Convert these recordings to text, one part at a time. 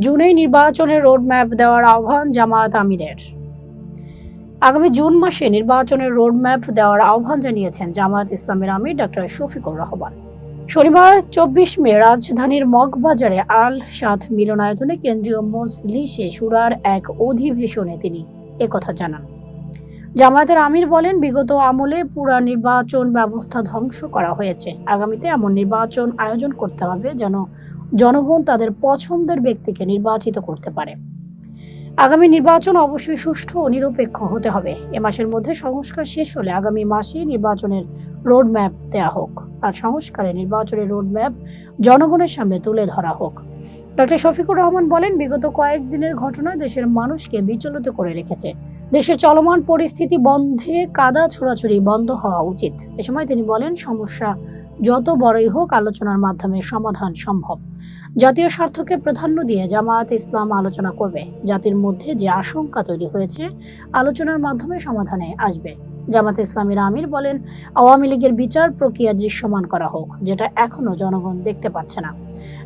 জুনে নির্বাচনের রোডম্যাপ দেওয়ার আহ্বান জামায়াত আমিরের। আগামী জুন মাসে নির্বাচনের রোডম্যাপ দেওয়ার আহ্বান জানিয়েছেন জামায়াত ইসলামের আমির ডক্টর শফিকুর রহমান। শনিবার চব্বিশ মে রাজধানীর মগবাজারে আল সাদ মিলনায়তনে কেন্দ্রীয় মজলিসে সুরার এক অধিবেশনে তিনি একথা জানান। জামায়াতের আমির বলেন, বিগত আমলে পুরা নির্বাচন ব্যবস্থা ধ্বংস করা হয়েছে। আগামীতে এমন নির্বাচন আয়োজন করতে হবে যেন জনগণ তাদের পছন্দের ব্যক্তিকে নির্বাচিত করতে পারে। আগামী নির্বাচন অবশ্যই সুষ্ঠু ও নিরপেক্ষ হতে হবে। এ মাসের মধ্যে সংস্কার শেষ হলে আগামী মাসে নির্বাচনের রোডম্যাপ দেয়া হোক আর সংস্কারে নির্বাচনের রোডম্যাপ জনগণের সামনে তুলে ধরা হোক। ডক্টর শফিকুর রহমান বলেন, বিগত কয়েকদিনের ঘটনা দেশের মানুষকে বিচলিত করে রেখেছে। দেশের চলমান পরিস্থিতি বন্ধে কাদা ছোড়াছড়ি বন্ধ হওয়া উচিত। এ সময় তিনি বলেন, সমস্যা যত বড়ই হোক, আলোচনার মাধ্যমে সমাধান সম্ভব। জাতীয় স্বার্থকে প্রাধান্য দিয়ে জামায়াত ইসলাম আলোচনা করবে। জাতির মধ্যে যে আশঙ্কা তৈরি হয়েছে, আলোচনার মাধ্যমে সমাধানে আসবে। জামাত ইসলামীর আমির বলেন, আওয়ামী লীগের বিচার প্রক্রিয়া দৃশ্যমান করা হোক, যেটা এখনও জনগণ দেখতে পাচ্ছে না।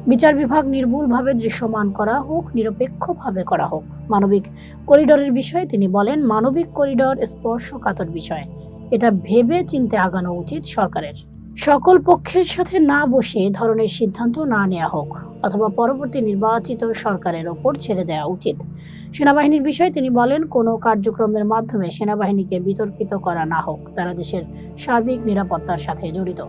বিচার বিভাগ নির্ভুলভাবে দৃশ্যমান করা হোক, নিরপেক্ষভাবে করা হোক। মানবিক করিডরের বিষয়ে তিনি বলেন, মানবিক করিডর স্পর্শকাতর বিষয়। এটা ভেবে চিনতে আগানো উচিত সরকারের। সকল পক্ষের সাথে না বসে ধরনের সিদ্ধান্ত না নেওয়া হোক, অথবা পরবর্তী নির্বাচিত সরকারের ওপর ছেড়ে দেওয়া উচিত। সেনাবাহিনীর বিষয়ে তিনি বলেন, কোনো কার্যক্রমের মাধ্যমে সেনাবাহিনীকে বিতর্কিত করা না হোক, তারা দেশের সার্বিক নিরাপত্তার সাথে জড়িত।